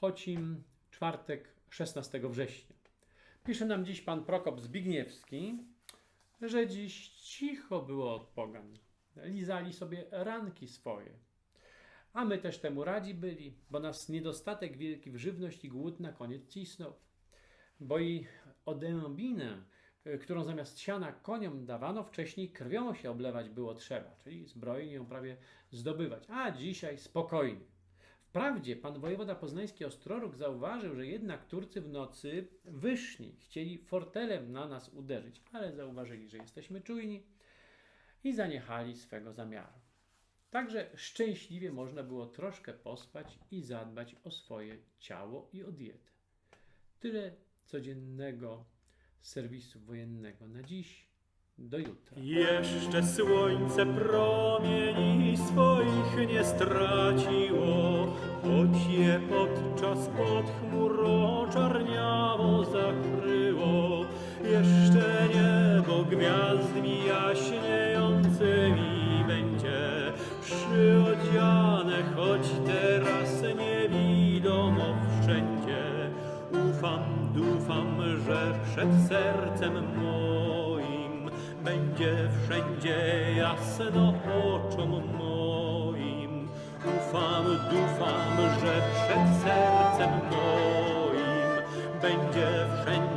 choć im czwartek 16 września. Pisze nam dziś pan Prokop Zbigniewski, że dziś cicho było od pogan. Lizali sobie ranki swoje. A my też temu radzi byli, bo nas niedostatek wielki w żywność i głód na koniec cisnął. Bo i odębinę, którą zamiast siana koniom dawano, wcześniej krwią się oblewać było trzeba, czyli zbrojnie ją prawie zdobywać. A dzisiaj spokojnie. Wprawdzie pan wojewoda poznański Ostroruk zauważył, że jednak Turcy w nocy wyszli, chcieli fortelem na nas uderzyć, ale zauważyli, że jesteśmy czujni i zaniechali swego zamiaru. Także szczęśliwie można było troszkę pospać i zadbać o swoje ciało i o dietę. Tyle codziennego serwisu wojennego na dziś. Do jutra. Jeszcze słońce promieni swoich nie straciło, podczas pod chmurą czarniawo zakryło. Jeszcze niebo gwiazdmi jaśniejącymi będzie przyodziane, choć teraz nie widomo wszędzie. Ufam, dufam, że przed sercem moim będzie wszędzie jasno oczom moim. Ufam, dufam, że przed sercem moim będzie wszędzie